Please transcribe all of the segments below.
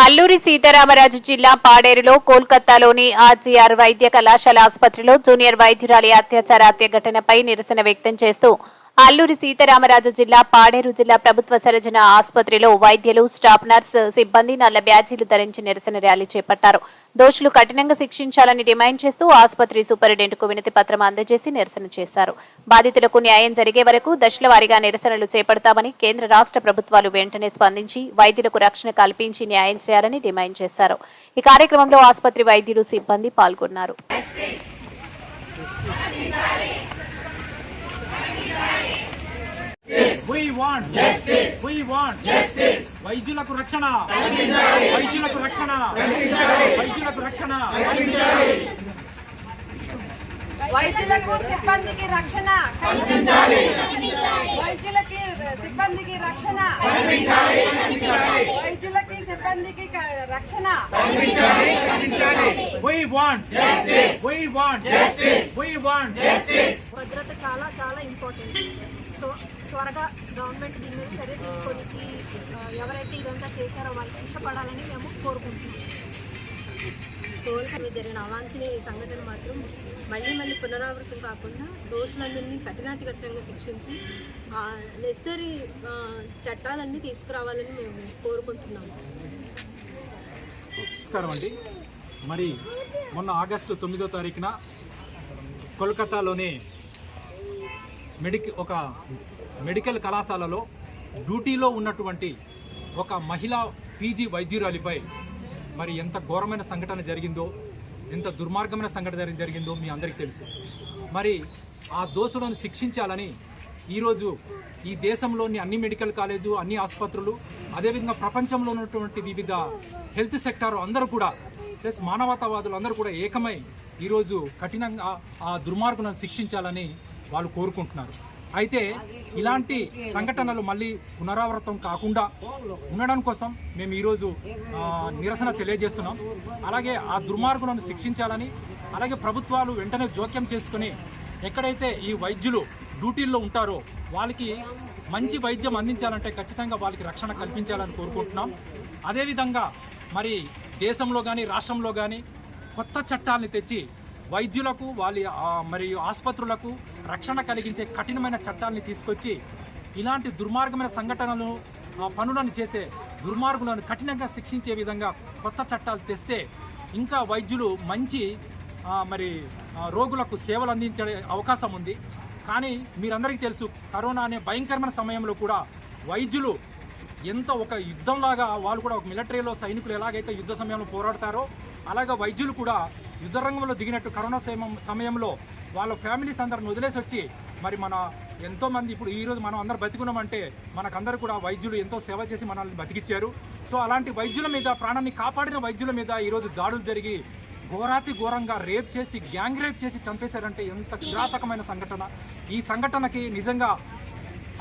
అల్లూరి సీతారామరాజు జిల్లా పాడేరులో కోల్కతాలోని ఆర్జీఆర్ వైద్య కళాశాల ఆసుపత్రిలో జూనియర్ వైద్యురాలి అత్యాచార హత్య ఘటనపై నిరసన వ్యక్తం చేస్తూ అల్లూరి సీతారామరాజు జిల్లా పాడేరు జిల్లా ప్రభుత్వ సర్జన ఆసుపత్రిలో వైద్యులు స్టాఫ్ నర్స్ సిబ్బంది నల్ల బ్యాజీలు ధరించి నిరసన ర్యాలీ చేపట్టారు. దోషులు కఠినంగా శిక్షించాలని డిమాండ్ చేస్తూ ఆసుపత్రి సూపరింటెండెంట్కు వినతి పత్రం అందజేసి నిరసన చేశారు. బాధితులకు న్యాయం జరిగే వరకు దశల వారీగా నిరసనలు చేపడతామని కేంద్ర రాష్ట్ర ప్రభుత్వాలు వెంటనే స్పందించి వైద్యులకు రక్షణ కల్పించి న్యాయం చేయాలని డిమాండ్ చేశారు. ఈ కార్యక్రమంలో ఆసుపత్రి వైద్యులు సిబ్బంది పాల్గొన్నారు. We want justice. We want justice. వైద్యులకు రక్షణ వైద్యులకు రక్షణ వైద్యులకు రక్షణ వైద్యులకు సిబ్బందికి రక్షణ కల్పించాలి వైద్యులకి సిబ్బందికి రక్షణ వైద్యులకి సిబ్బందికి క- రక్షణ We want justice. We want justice. We want justice. భద్రత చాలా చాలా ఇంపార్టెంట్ సో త్వరగా గవర్నమెంట్ దీని మీద చర్య తీసుకొని ఎవరైతే ఇదంతా చేశారో వాళ్ళకి శిక్ష పడాలని మేము కోరుకుంటున్నాం. మీద జరిగిన అవాంఛనీయ సంఘటన మాత్రం మళ్ళీ మళ్ళీ పునరావృతం కాకుండా దోషులందరినీ కఠినాతి కఠినంగా శిక్షించి నెసరీ చట్టాలన్నీ తీసుకురావాలని మేము కోరుకుంటున్నాము నమస్కారం అండి. మరి మొన్న ఆగస్టు తొమ్మిదో తారీఖున కోల్కతాలోని మెడిక ఒక మెడికల్ కళాశాలలో డ్యూటీలో ఉన్నటువంటి ఒక మహిళా పీజీ వైద్యురాలిపై మరి ఎంత ఘోరమైన సంఘటన జరిగిందో ఎంత దుర్మార్గమైన సంఘటన జరిగిందో మీ అందరికీ తెలుసు. మరి ఆ దోషులను శిక్షించాలని ఈరోజు ఈ దేశంలోని అన్ని మెడికల్ కాలేజు అన్ని ఆసుపత్రులు అదేవిధంగా ప్రపంచంలో ఉన్నటువంటి వివిధ హెల్త్ సెక్టార్ అందరూ కూడా ప్లస్ మానవతావాదులు అందరూ కూడా ఏకమై ఈరోజు కఠినంగా ఆ దుర్మార్గులను శిక్షించాలని వాళ్ళు కోరుకుంటున్నారు. అయితే ఇలాంటి సంఘటనలు మళ్ళీ పునరావృతం కాకుండా ఉండడం కోసం మేము ఈరోజు నిరసన తెలియజేస్తున్నాం. అలాగే ఆ దుర్మార్గులను శిక్షించాలని అలాగే ప్రభుత్వాలు వెంటనే జోక్యం చేసుకుని ఎక్కడైతే ఈ వైద్యులు డ్యూటీల్లో ఉంటారో వాళ్ళకి మంచి వైద్యం అందించాలంటే ఖచ్చితంగా వాళ్ళకి రక్షణ కల్పించాలని కోరుకుంటున్నాం. అదేవిధంగా మరి దేశంలో కానీ రాష్ట్రంలో కానీ కొత్త చట్టాలని తెచ్చి వైద్యులకు వాళ్ళ మరియు ఆసుపత్రులకు రక్షణ కలిగించే కఠినమైన చట్టాలని తీసుకొచ్చి ఇలాంటి దుర్మార్గమైన సంఘటనలు ఆ, పనులను చేసే దుర్మార్గులను కఠినంగా శిక్షించే విధంగా కొత్త చట్టాలు తెస్తే ఇంకా వైద్యులు మంచి మరి రోగులకు సేవలు అందించే అవకాశం ఉంది. కానీ మీరందరికీ తెలుసు కరోనా అనే భయంకరమైన సమయంలో కూడా వైద్యులు ఎంత ఒక యుద్ధంలాగా వాళ్ళు కూడా ఒక మిలిటరీలో సైనికులు ఎలాగైతే యుద్ధ సమయంలో పోరాడతారో అలాగే వైద్యులు కూడా యుద్ధ రంగంలో దిగినట్టు కరోనా సమయం సమయంలో వాళ్ళ ఫ్యామిలీస్ అందరిని వదిలేసి వచ్చి మరి మన ఎంతోమంది ఇప్పుడు ఈరోజు మనం అందరు బతికున్నామంటే మనకందరూ కూడా వైద్యులు ఎంతో సేవ చేసి మనల్ని బతికిచ్చారు. సో అలాంటి వైద్యుల మీద ప్రాణాన్ని కాపాడిన వైద్యుల మీద ఈరోజు దాడులు జరిగి ఘోరాతి ఘోరంగా రేప్ చేసి గ్యాంగ్ రేప్ చేసి చంపేశారంటే ఎంత కిరాతకమైన సంఘటన. ఈ సంఘటనకి నిజంగా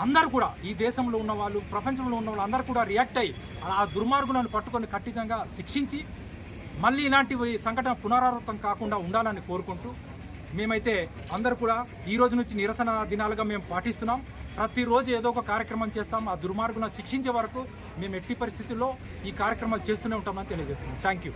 అందరూ కూడా ఈ దేశంలో ఉన్న వాళ్ళు ప్రపంచంలో ఉన్న వాళ్ళు అందరూ కూడా రియాక్ట్ అయ్యి ఆ దుర్మార్గులను పట్టుకొని కఠినంగా శిక్షించి మళ్ళీ ఇలాంటి సంఘటన పునరావృతం కాకుండా ఉండాలని కోరుకుంటూ మేమైతే అందరు కూడా ఈ రోజు నుంచి నిరసన దినాలుగా మేము పాటిస్తున్నాం. ప్రతిరోజు ఏదో ఒక కార్యక్రమం చేస్తాం. ఆ దుర్మార్గులను శిక్షించే వరకు మేము ఎట్టి పరిస్థితుల్లో ఈ కార్యక్రమాలు చేస్తూనే ఉంటామని తెలియజేస్తున్నాం. Thank you